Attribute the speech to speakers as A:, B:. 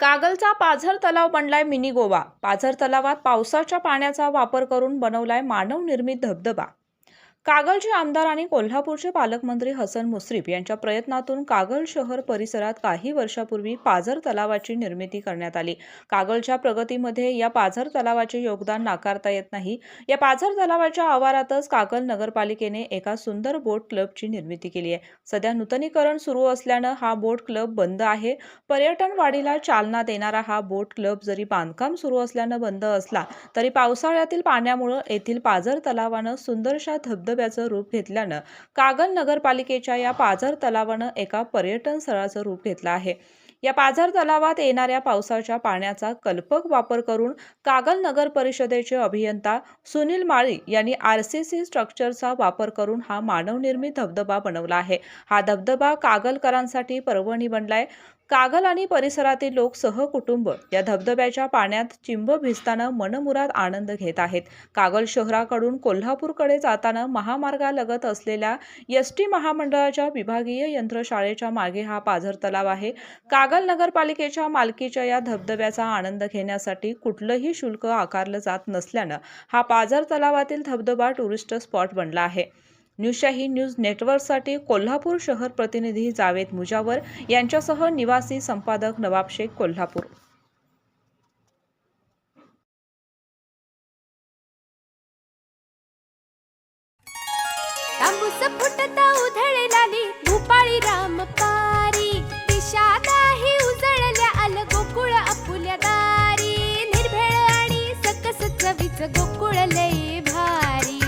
A: कागलचा पाझर तलाव बनलाय मिनी गोवा. पाझर तलावात पावसाच्या पाण्याचा वापर करून बनवलाय मानव निर्मित धबधबा. कागलचे आमदार आणि कोल्हापूरचे पालकमंत्री हसन मुश्रीफ यांच्या प्रयत्नातून कागल शहर परिसरात काही वर्षापूर्वी पाझर तलावाची निर्मिती करण्यात आली. कागलच्या प्रगतीमध्ये या पाझर तलावाचे योगदान नाकारता येत नाही. या पाझर तलावाच्या आवारातच कागल नगरपालिकेने एका सुंदर बोट क्लबची निर्मिती केली आहे. सध्या नूतनीकरण सुरू असल्यानं हा बोट क्लब बंद आहे. पर्यटन वाढीला चालना देणारा हा बोट क्लब जरी बांधकाम सुरू असल्यानं बंद असला तरी पावसाळ्यातील पाण्यामुळं येथील पाझर तलावानं सुंदरशा धबधब्याचं रूप घेतल्यानं कागल नगरपालिकेच्या या पाझर तलावानं एका पर्यटन स्थळाचं रूप घेतलं आहे. या पाझर तलावात येणाऱ्या पावसाच्या पाण्याचा कल्पक वापर करून कागल नगर परिषदेचे अभियंता सुनील माळी यांनी आर सी सी स्ट्रक्चरचा वापर करून हा मानवनिर्मित धबधबा बनवला आहे. हा धबधबा कागलकरांसाठी पर्वणी बनलाय. कागल आणि परिसरातील लोक सहकुटुंब या धबधब्याच्या पाण्यात चिंब भिजताना मनमुराद आनंद घेत आहेत. कागल शहराकडून कोल्हापूरकडे जाताना महामार्गालगत असलेल्या एस टी महामंडळाच्या विभागीय यंत्रशाळेच्या मागे हा पाझर तलाव आहे. कागल नगरपालिकेच्या मालकीच्या या धबधब्याचा आनंद घेण्यासाठी कुठलंही शुल्क आकारलं जात नसल्यानं हा पाझर तलावातील धबधबा टुरिस्ट स्पॉट बनला आहे. न्यूशाही न्यूज नेटवर्कसाठी कोल्हापूर शहर प्रतिनिधी जावेद मुजावर यांच्यासह निवासी संपादक नवाब शेख कोल्हापूर.
B: गोकुळ लय भारी.